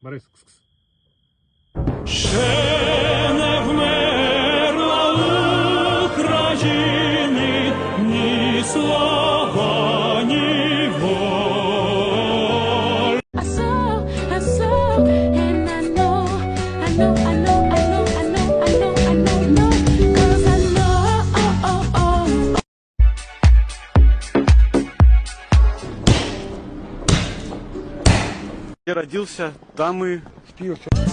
Борис. Я родился, там и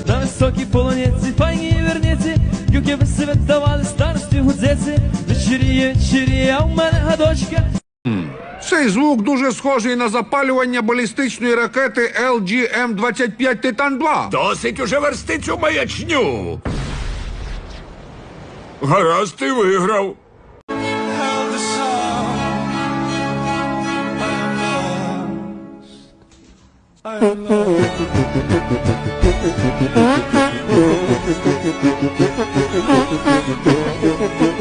На високій полониці, файні верниці, юки ви себе старості гудзеці, вечеріє, вечеріє, а у мене гадочка. Цей звук дуже схожий на запалювання балістичної ракети LGM-25 Титан 2 Досить уже версти цю маячню. Гаразд, ти виграв. I love you.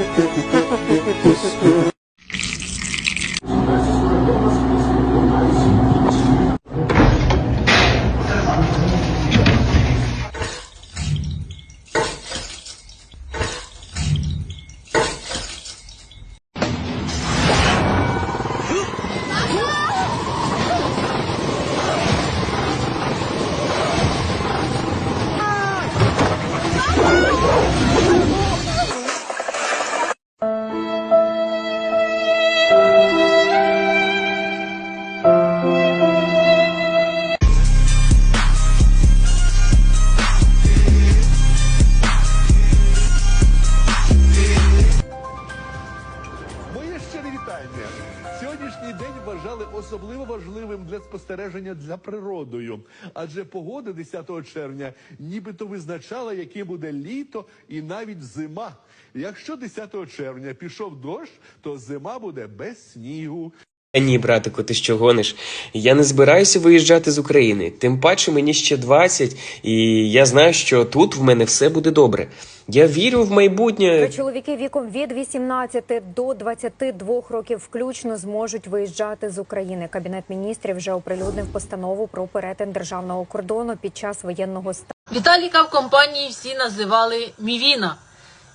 Спостереження за природою, адже погода 10 червня нібито визначала, яке буде літо і навіть зима. Якщо 10 червня пішов дощ, то зима буде без снігу. Е, Ні, братику, ти що гониш? Я не збираюся виїжджати з України. Тим паче мені ще 20, і я знаю, що тут в мене все буде добре. Я вірю в майбутнє. Чоловіки віком від 18 до 22 років включно зможуть виїжджати з України. Кабінет міністрів вже оприлюднив постанову про перетин державного кордону під час воєнного стану. Віталіка в компанії всі називали Мівіна.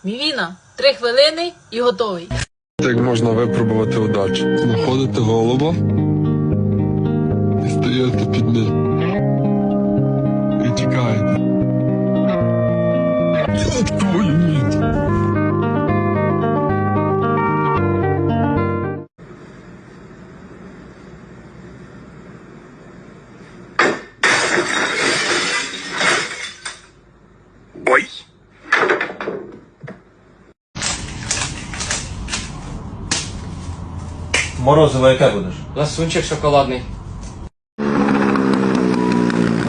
Мівіна, три хвилини і готовий. Як можна випробувати удачу? Знаходите голуба і стояти під ним. І тікаєте. Морозиво яке будеш? Ласунчик шоколадний.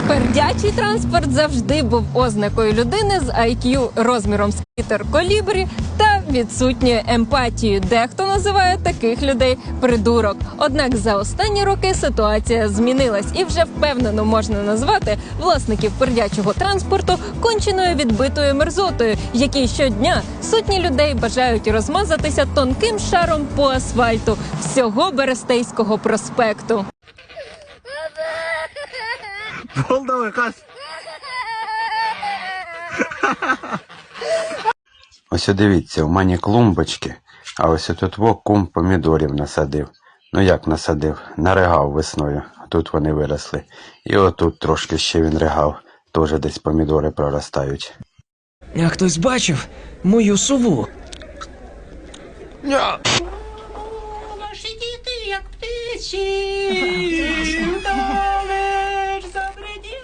Пердячий транспорт завжди був ознакою людини з IQ розміром з літер колібрі та відсутньою емпатією. Дехто називає таких людей придурок. Однак за останні роки ситуація змінилась, і вже впевнено можна назвати власників пердячого транспорту конченою відбитою мерзотою, які щодня сотні людей бажають розмазатися тонким шаром по асфальту всього Берестейського проспекту. Ось дивіться, у мене клумбочки, а ось тут во кум помідорів насадив. Ну як насадив? Наригав весною. Тут вони виросли. І отут трошки ще він ригав. Теж десь помідори проростають. А хтось бачив мою сову? Ваші діти, як птиці.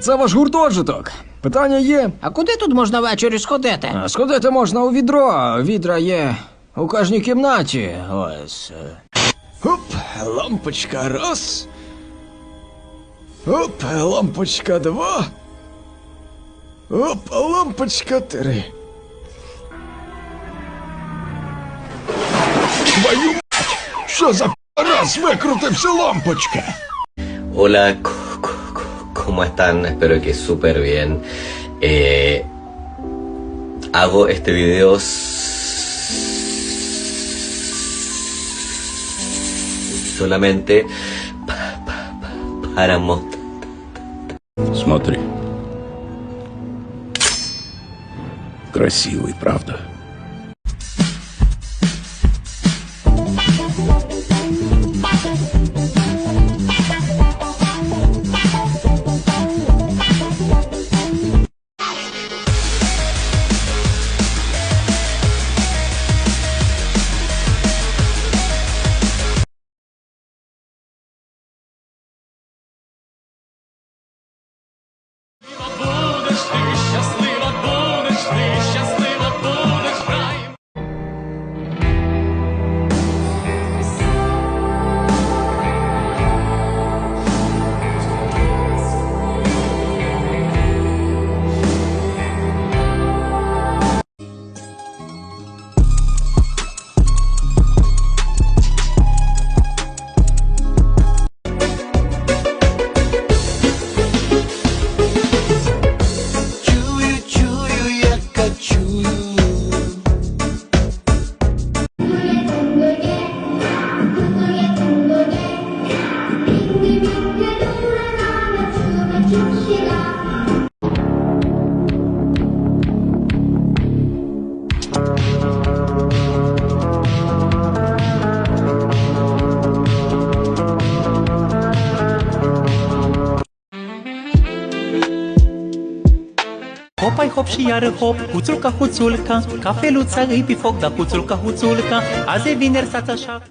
Це ваш гуртожиток. Питання є. А куди тут можна ввечері сходити? А, Сходити можна у відро. Відра є у кожній кімнаті. Ось. е. Оп, лампочка раз. Оп, лампочка два. Оп, лампочка три. Твою мать! Що за раз викрутився лампочка? Hola, ¿Cómo están? Espero que súper bien. Eh, hago este video solamente para mostrar. Смотри. Красивый, правда? Și iară hop, huțulca huțulca Cafeluța îi pe foc, dar huțulca huțulca Azi e vineri, stați așa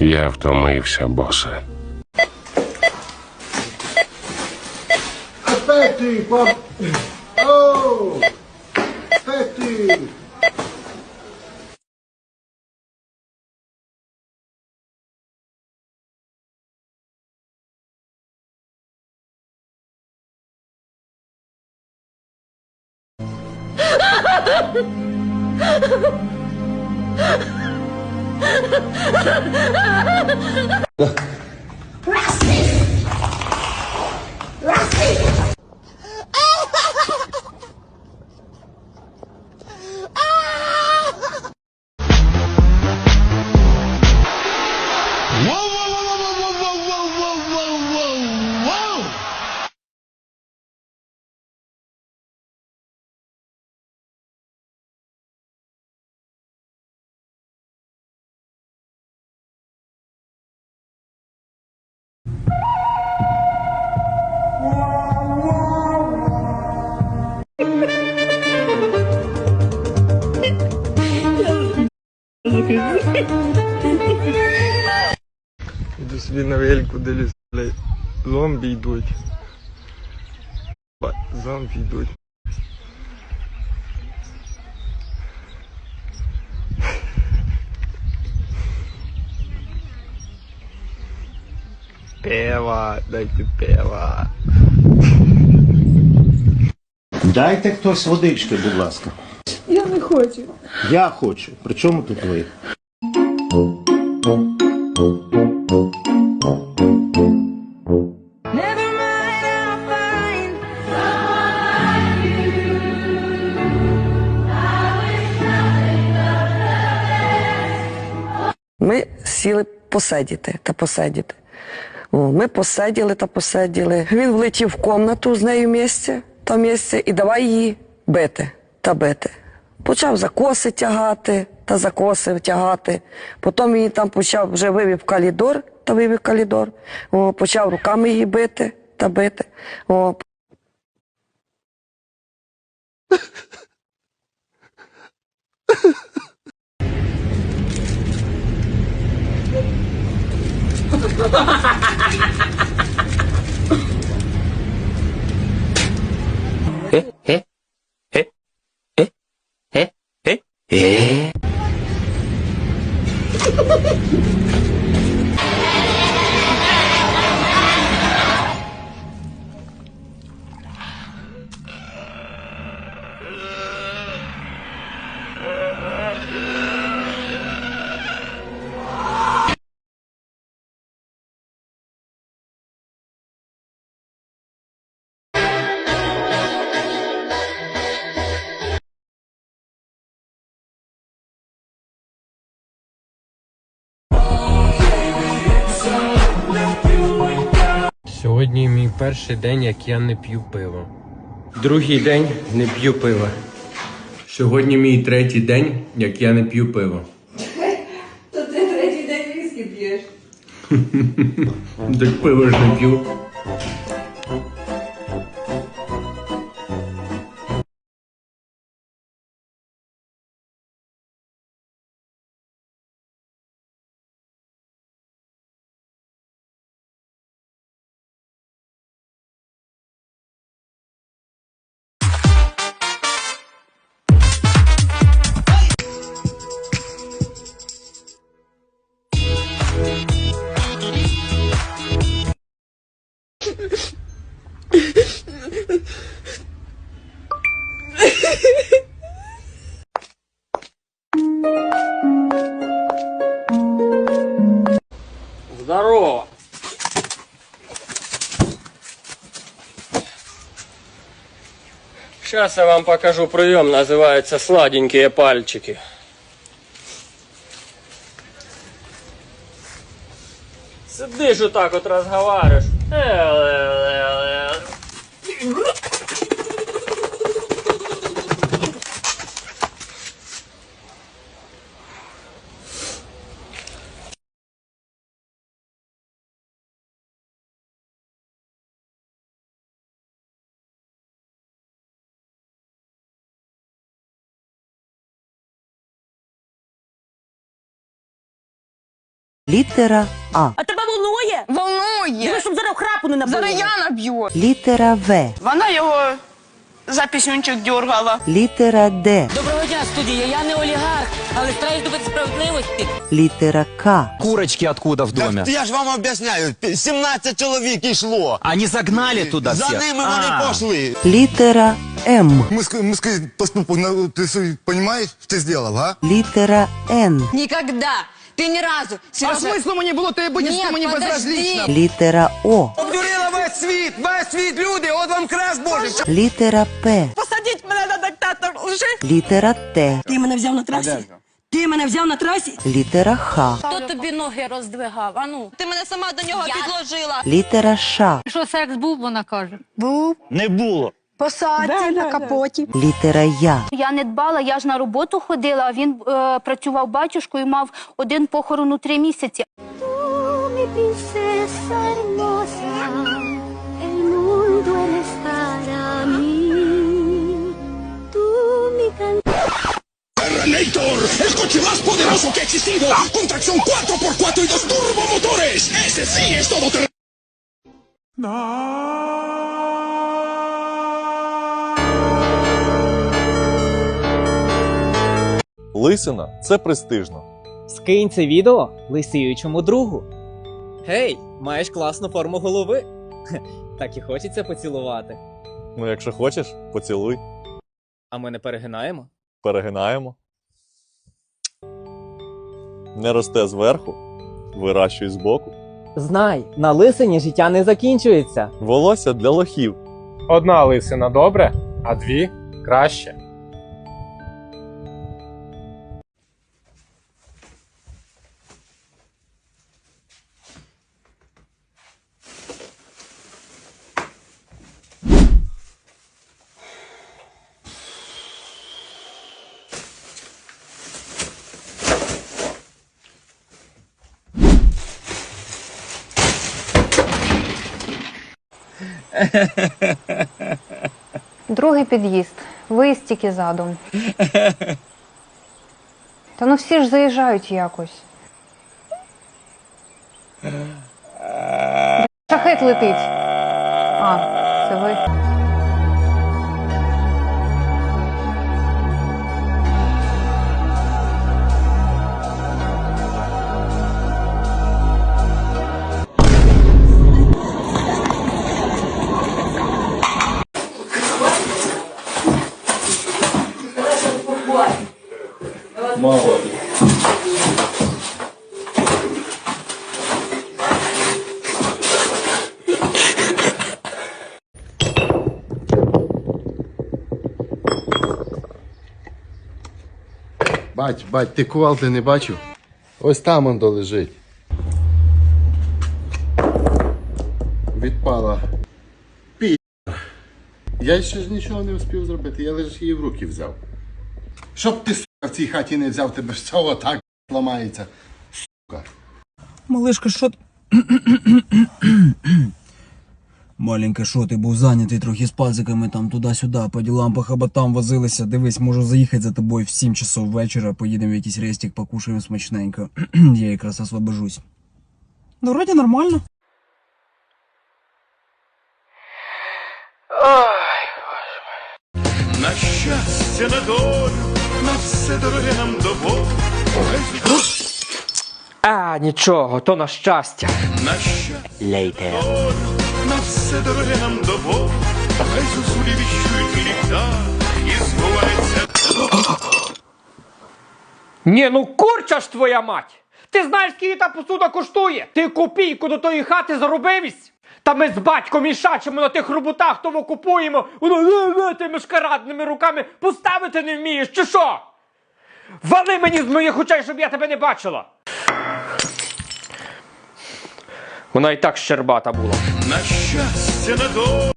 Я втомився, босе. Пети, пап. О! Пети. 哈哈哈哈 Іду собі на вельку дивлюсь, блядь, зомбі йдуть. Зомбі йдуть. Пева, дайте пева. Дайте хтось водички, будь ласка. Я не хочу. Я хочу. При чому тут ви? Посидіти та посидіти. Ми посиділи та посиділи. Він влетів в комнату з нею місце, та місце, і давай її бити та бити. Почав за коси тягати та за коси тягати. Потім він там почав вже вивів калідор та вивів калідор. О, почав руками її бити та бити. О, えええええええ。ええ Сьогодні мій перший день, як я не п'ю пиво. Другий день не п'ю пиво. Сьогодні мій третій день, як я не п'ю пиво. То ти третій день віскі п'єш. Так пиво ж не п'ю. Сейчас я вам покажу прием, называется сладенькие пальчики. Сидишь вот так вот разговариваешь. Літера А. А тебе волнує? Волнує. Диви, щоб зараз храпу не набило. Зараз я наб'ю. Літера В. Вона його за піснюнчик дергала. Літера Д. Доброго дня, студія. Я не олігарх, але стараюсь добити справедливості. Літера К. Курочки откуда в доме? Я ж вам об'ясняю, 17 чоловік йшло. Они загнали туда За всех? ними А. вони пішли. Літера М. Мы, мы сказали, поступок, на- ты с- понимаешь, что ты сделал, а? Літера Н. Нікогда. ти ні разу. А смислу мені було тебе будеш Ні, мені подожди. безразлічна? Літера О. Обдурила весь світ, весь світ, люди, от вам крас божий. Літера П. Посадіть мене на диктатор лжи. Літера Т. Ти мене взяв на трасі? Ти мене взяв на трасі? Літера Х. Хто тобі ноги роздвигав? Ану. Ти мене сама до нього підложила. Літера Ш. Що секс був, вона каже. Був. Не було. Посадці на капоті. Літера Я. Я не дбала, я ж на роботу ходила, а він е, працював батюшкою, мав один похорон у три місяці. Terminator, el coche más poderoso que ha existido, con tracción 4x4 y dos turbomotores. Ese sí es todo Лисина це престижно. Скинь це відео лисіючому другу. Гей, маєш класну форму голови. Хе, Так і хочеться поцілувати. Ну, якщо хочеш, поцілуй, А ми не перегинаємо? перегинаємо. Не росте зверху, вирощуй збоку. Знай, на лисині життя не закінчується. Волосся для лохів. Одна лисина добре, а дві краще. Другий під'їзд. Виїзд тільки задом. Та ну всі ж заїжджають якось. Шахет летить. Бать, бать, ти кувалди не бачив? Ось там он лежить. Відпала. Пі. Я ще ж нічого не успів зробити, я лише її в руки взяв. Щоб ти, сука, в цій хаті не взяв, тебе все отак ламається. Сука. Малишка, що ти? Маленька, що ти був зайнятий трохи з пазиками там туди-сюди, по ділам, по хабатам возилися. Дивись, можу заїхати за тобою в 7 часов вечора, поїдемо в якийсь рестик, покушаємо смачненько. Я якраз освобожусь. Ну, вроді нормально. На щастя, на долю, на все дороге нам до Бога. А, нічого, то на щастя. На щастя, Лейтер. Все дороге нам до Бога. Хай зозулі віщують літа і збувається. Ні, ну курча ж твоя мать! Ти знаєш, скільки та посуда коштує? Ти копійку до тої хати заробивісь? Та ми з батьком і шачимо на тих роботах, того купуємо, воно е, е, тими шкарадними руками поставити не вмієш, чи що? Вали мені з моїх очей, щоб я тебе не бачила. Вона і так щербата була. На щастя, на долю.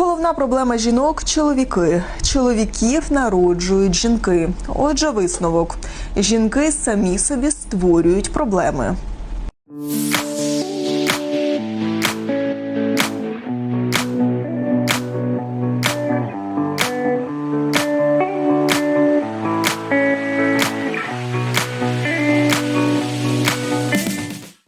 Головна проблема жінок чоловіки. Чоловіків народжують жінки. Отже, висновок: жінки самі собі створюють проблеми.